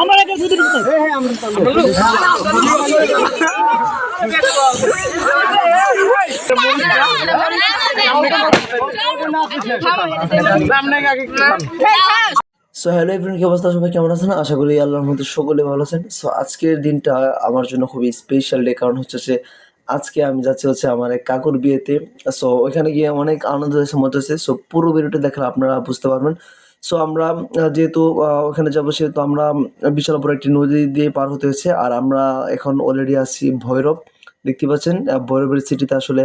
আমার so hello everyone কি অবস্থা? সবাই কেমন আছেন? আশা করি আল্লাহর মধ্যে সকলে ভালো আছেন। সো আজকের দিনটা আমার জন্য খুবই স্পেশাল ডে কারণ হচ্ছে যে আজকে আমি যাচ্ছি হচ্ছে আমার এক কাকুর বিয়েতে। সো ওইখানে গিয়ে অনেক আনন্দ হয়েছে মজা হয়েছে। সো পুরো ভিডিওটা দেখলে আপনারা বুঝতে পারবেন। সো আমরা যেহেতু ওখানে যাব সেহেতু আমরা বিশাল বড় একটি নদী দিয়ে পার হতে হয়েছে। আর আমরা এখন অলরেডি আছি ভৈরব, দেখতে পাচ্ছেন? ভৈরবের সিটিতে আসলে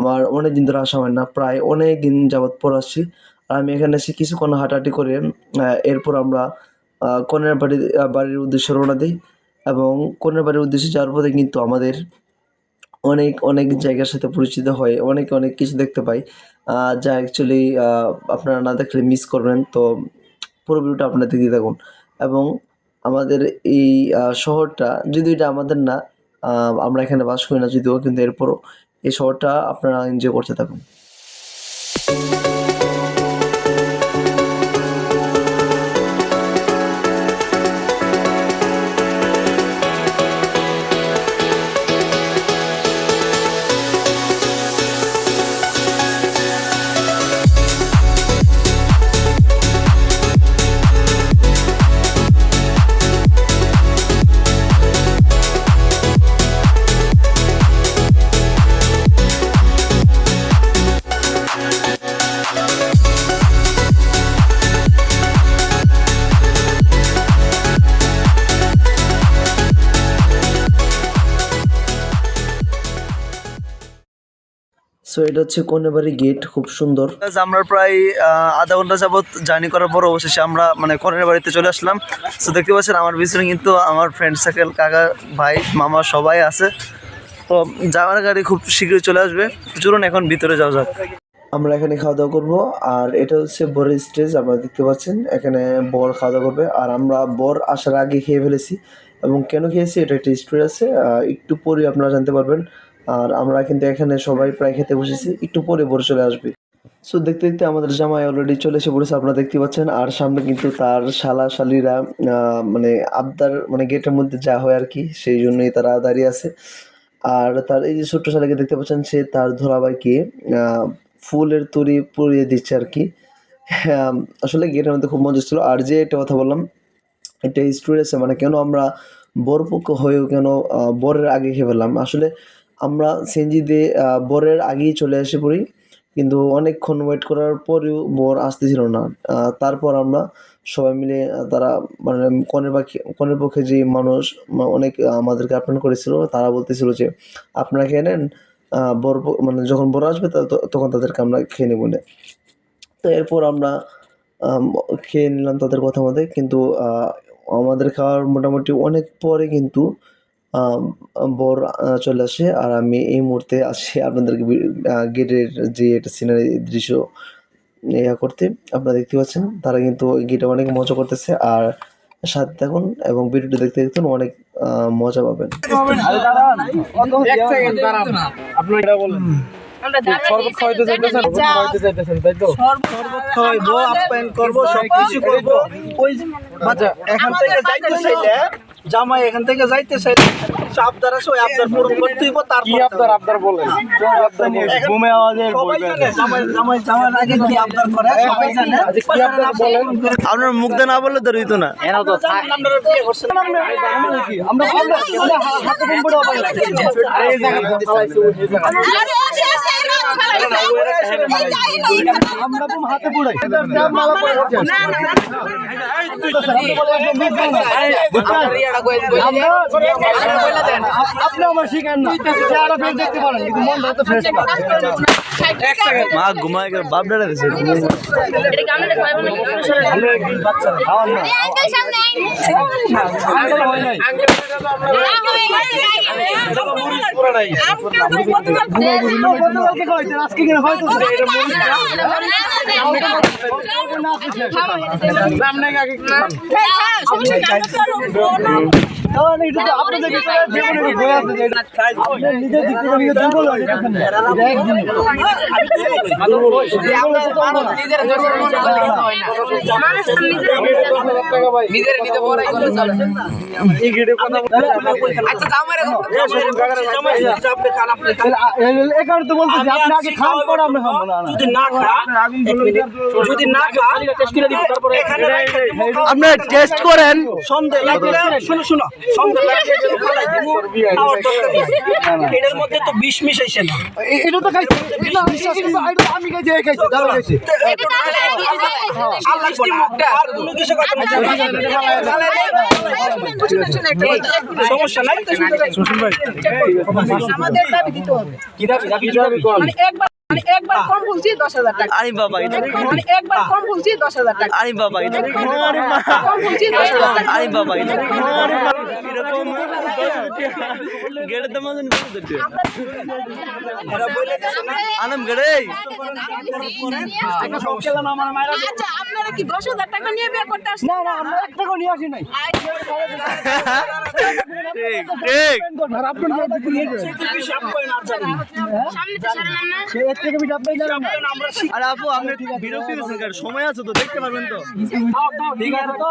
আমার অনেক দিন ধরে আসা হয় না, প্রায় অনেক দিন যাবৎ পর আসছি। আর আমি এখানে এসে কিছুক্ষণ হাঁটাহাঁটি করে এরপর আমরা কনের বাড়ি বাড়ির উদ্দেশ্যে রওনা দিই। এবং কনের বাড়ির উদ্দেশ্যে যাওয়ার পথে কিন্তু আমাদের অনেক অনেক জায়গার সাথে পরিচিত হয়, অনেক অনেক কিছু দেখতে পাই। যা অ্যাকচুয়ালি আপনারা না দেখলে মিস করবেন। তো পুরো ভিডিওটা আপনারা দেখতে থাকুন এবং আমাদের এই শহরটা যদি এটা আমাদের না আমরা এখানে বাস করি না, যদিও কিন্তু এরপরও এই শহরটা আপনারা এনজয় করতে থাকুন। সো এটা হচ্ছে কনেবাড়ি গেট খুব সুন্দর। আমরা প্রায় আধা ঘণ্টা যাবত জার্নি করার পর অবশেষে আমরা মানে কনের বাড়িতে চলে আসলাম। সো দেখতে পাচ্ছেন আমার পিছনে কিন্তু আমার ফ্রেন্ড সার্কেল কাকা ভাই মামা সবাই আছে। তো যাওয়ার গাড়ি খুব শীঘ্রই চলে আসবে। চলুন এখন ভিতরে যাওয়া যাক। আমরা এখানে খাওয়া দাওয়া করব আর এটা হচ্ছে বরের স্টেজ আপনারা দেখতে পাচ্ছেন। এখানে বর খাওয়া দাওয়া করবে আর আমরা বর আসার আগে খেয়ে ফেলেছি। এবং কেন খেয়েছি এটা একটা স্টোরি আছে। একটু পরে আপনারা জানতে পারবেন। আর আমরা কিন্তু এখানে সবাই প্রায় খেতে বসেছি একটু পরে বর চলে আসবে। সো দেখতে দেখতে আমাদের জামাই অলরেডি চলে এসে পড়েছে আপনারা দেখতে পাচ্ছেন। আর সামনে কিন্তু তার শালা শালিরা মানে আবদার মানে গেটের মধ্যে যা হয় আর কি সেই জন্যই তারা দাঁড়িয়ে আছে। আর তার এই যে ছোট্ট শালাকে দেখতে পাচ্ছেন সে তার ধরাবাইকে ফুলের তরি পরিয়ে দিচ্ছে আর কি। হ্যাঁ, আসলে গেটের মধ্যে খুব মজা ছিল। আর যে একটা কথা বললাম একটা স্টোরি আছে মানে কেন আমরা বরপক্ষ হয়েও কেন বরের আগে খেয়ে ফেললাম? আসলে আমরা সেনজিতে আহ, বরের আগেই চলে এসে পড়ি। কিন্তু অনেকক্ষণ ওয়েট করার পরেও বর আসতেছিল না। তারপর আমরা সবাই মিলে তারা মানে কনের পাখি কনের পক্ষে যে মানুষ অনেক আমাদেরকে আপ্যায়ন করেছিল তারা বলতেছিল যে আপনারা খেয়ে নেন বর মানে যখন বর আসবে তখন তাদেরকে আমরা খেয়ে নেব না তো এরপর আমরা খেয়ে নিলাম তাদের কথা মতে। কিন্তু আমাদের খাওয়ার মোটামুটি অনেক পরে কিন্তু বর চলে আসে। আর আমি এই মুহূর্তে আসি আপনাদেরকে গেটের যে একটা সিনারি দৃশ্য ইয়া করতে। আপনারা দেখতে পাচ্ছেন তারা কিন্তু গেটে অনেক মজা করতেছে। আর সাথে থাকুন এবং ভিডিওটি দেখতে দেখতে অনেক মজা পাবেন। এখান থেকে যাইতে চাইলে জামাই এখান থেকে যাইতে চাইলে আবদার আছে ওই আবদার পূরণ করতে হইব তারপর আপনার আবদার বলেন ঘুমে আওয়াজের জামাই জামাই আগে কি আবদার করে সবাই জানে বলেন আপনার মুখ দিয়ে না বললে তো না আমরা আমরা হাতে কম্পিউটার আপনি আমার শিখেন না দেখতে পারেন কিন্তু তো ফ্রেশ মা ঘুমায় গেলে বাপ ডাটা দিছে হয় সামনে আগে খান। কারণ এটা তো আপনাদের ভিতরে জীবনের বই আছে যে এটা আপনি নিজের দিক থেকে নিজে দুর্বল হয়ে যেতেছেন না। এটা একদিন নিজের নিজে বড়াই করে চলে। এই গেটে কথা আচ্ছা যাও মেরে এই কারণে তো বলছি যে আপনি আগে খান পরে আপনি খান না না। যদি না খা যদি না খা এখানে রাখা দেবো, আপনি টেস্ট করেন। শুনো শুনো। এটার মধ্যে তো বিষ মিশাইছে না। এটা তো খাইছি। এটা বিশ্বাস কিন্তু এটা তো আমি খাইছি এই খাইছি দাদা খাইছি। আল্লাহ করে আর কোনো কিছু কথা না। সমস্যা নাই? আমাদের দাবি দিতে হবে। কি দাবি? দাবি দাবি? কোন মানে একবার কম বলছি দশ হাজার টাকা। আরে বাবা এটা মানে একবার কম বলছি দশ হাজার টাকা। আরে বাবা এটা কম বলছি দশ হাজার টাকা। আরে বাবা এটা এরকম গেড়ে তো মতন আনম গেড়ে। আচ্ছা আপনারা কি দশ হাজার টাকা নিয়ে বিয়ে করতে আসছেন? না না আমরা এক টাকা নিয়ে আসি নাই। ঠিক ঠিক আর। সে এর থেকে আপনি জানেন না। আরে আপু আপনি বিরক্তি দিচ্ছেন কার সময় আছে তো দেখতে পারবেন তো ঠিক আছে তো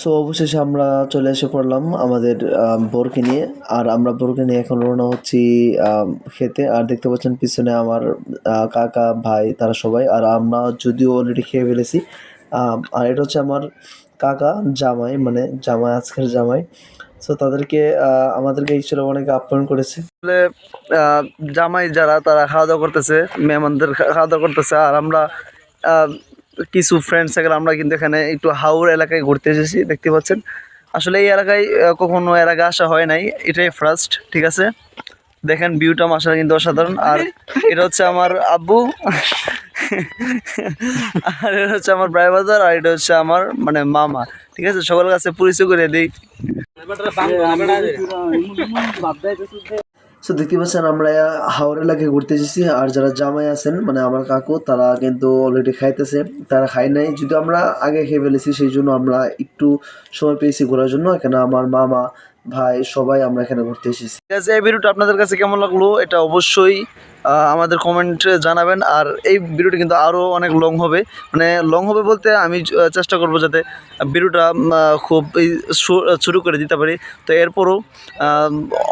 সো অবশেষে আমরা চলে এসে পড়লাম আমাদের আম, বোরকে নিয়ে। আর আমরা বোরকে নিয়ে এখন রওনা হচ্ছি খেতে। আর দেখতে পাচ্ছেন পিছনে আমার কাকা ভাই তারা সবাই। আর আমরা যদিও অলরেডি খেয়ে ফেলেছি আর এটা হচ্ছে আমার কাকা জামাই মানে জামাই আজকের জামাই। সো তাদেরকে আমাদেরকে ছিল অনেকে আপ্যায়ন করেছে। জামাই যারা তারা খাওয়া দাওয়া করতেছে মেহমানদের খাওয়া দাওয়া করতেছে। আর আমরা কিছু ফ্রেন্ড সার্কেল আমরা কিন্তু এখানে একটু হাওর এলাকায় ঘুরতে এসেছি, দেখতে পাচ্ছেন। আসলে এই এলাকায় কখনো এর আগে আসা হয় নাই, এটাই ফার্স্ট ঠিক আছে? দেখেন ভিউটা মাসাটা কিন্তু অসাধারণ। আর এটা হচ্ছে আমার আব্বু। আর এটা হচ্ছে আমার ব্রাই বাজার, আর এটা হচ্ছে আমার মানে মামা, ঠিক আছে? সবার কাছে পরিচয় করে দিই। সো দেখতে পাচ্ছেন, আমরা হাওড় এলাকায় ঘুরতে এসেছি। আর যারা জামাই আছেন মানে আমার কাকু, তারা কিন্তু অলরেডি খাইতেছে। তারা খাই নাই। যদি আমরা আগে খেয়ে ফেলেছি, সেই জন্য আমরা একটু সময় পেয়েছি ঘোরার জন্য। এখানে আমার মামা ভাই সবাই আমরা এখানে ঘুরতে এসেছি। ঠিক আছে এই ভিডিওটা আপনাদের কাছে কেমন লাগল এটা অবশ্যই আমাদের কমেন্টে জানাবেন। আর এই ভিডিওটা কিন্তু আরও অনেক লং হবে। মানে লং হবে বলতে আমি চেষ্টা করব যাতে ভিডিওটা খুব এই শুরু করে দিতে পারি। তো এরপরও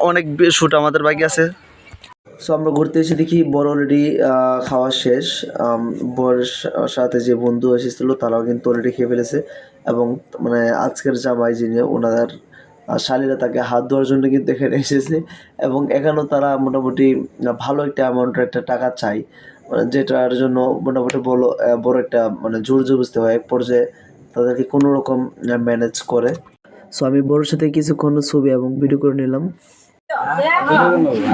অনেক শ্যুট আমাদের বাকি আছে। সো আমরা ঘুরতে এসে দেখি বড় অলরেডি খাওয়া শেষ। সা- সাথে যে বন্ধু এসেছিল তারাও কিন্তু অলরেডি খেয়ে ফেলেছে। এবং মানে আজকের জামাই যিনি ওনার শালীরা তাকে হাত ধোয়ার জন্য কিন্তু এখানে এসেছে এবং এখানেও তারা মোটামুটি ভালো একটা অ্যামাউন্টের একটা টাকা চাই মানে যেটার জন্য মোটামুটি বড় বড় একটা মানে জোর জবস্তি হয় এক পর্যায়ে তাদেরকে কোনো রকম ম্যানেজ করে। সো আমি বড়োর সাথে কিছুক্ষণ ছবি এবং ভিডিও করে নিলাম।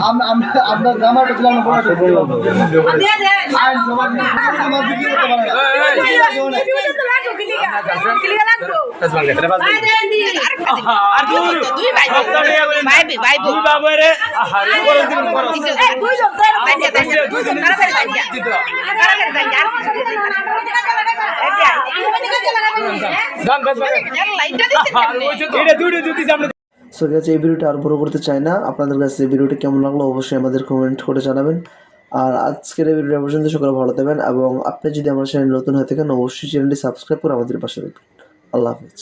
আম- আম- আপনার জামাটা ছিল আমরা বড় ছিল। আর জমা দিয়ে জমা দিয়ে দিতে পারে না। গেছে এই ভিডিওটা আর বড় করতে চাই না। আপনাদের কাছে ভিডিওটি কেমন লাগল অবশ্যই আমাদের কমেন্ট করে জানাবেন। আর আজকের এই পর্যন্ত, সকলে ভালো থাকবেন এবং আপনি যদি আমার চ্যানেল নতুন হয়ে থাকেন, অবশ্যই চ্যানেলটি সাবস্ক্রাইব করে আমাদের পাশে দেখবেন আল্লাহ হাফিজ।